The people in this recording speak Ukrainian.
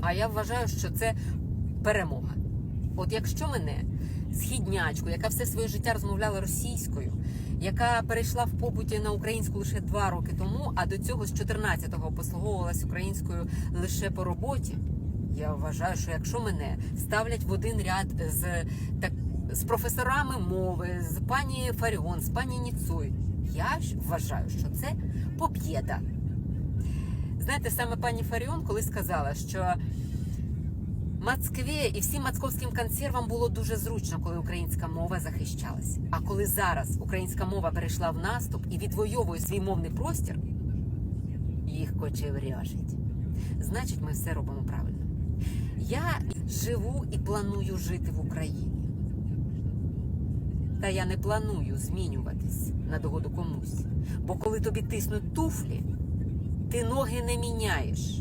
А я вважаю, що це перемога. От якщо мене, східнячку, яка все своє життя розмовляла російською, яка перейшла в побуті на українську лише два роки тому, а до цього з 14-го послуговувалась українською лише по роботі. Я вважаю, що якщо мене ставлять в один ряд з так з професорами мови, з пані Фаріон, з пані Ніцой, я ж вважаю, що це побєда. Знаєте, саме пані Фаріон коли сказала, що Москві і всім московським консервам було дуже зручно, коли українська мова захищалась. А коли зараз українська мова перейшла в наступ і відвоює свій мовний простір, їх кочевряжить. Значить, ми все робимо правильно. Я живу і планую жити в Україні. Та я не планую змінюватись на догоду комусь. Бо коли тобі тиснуть туфлі, ти ноги не міняєш.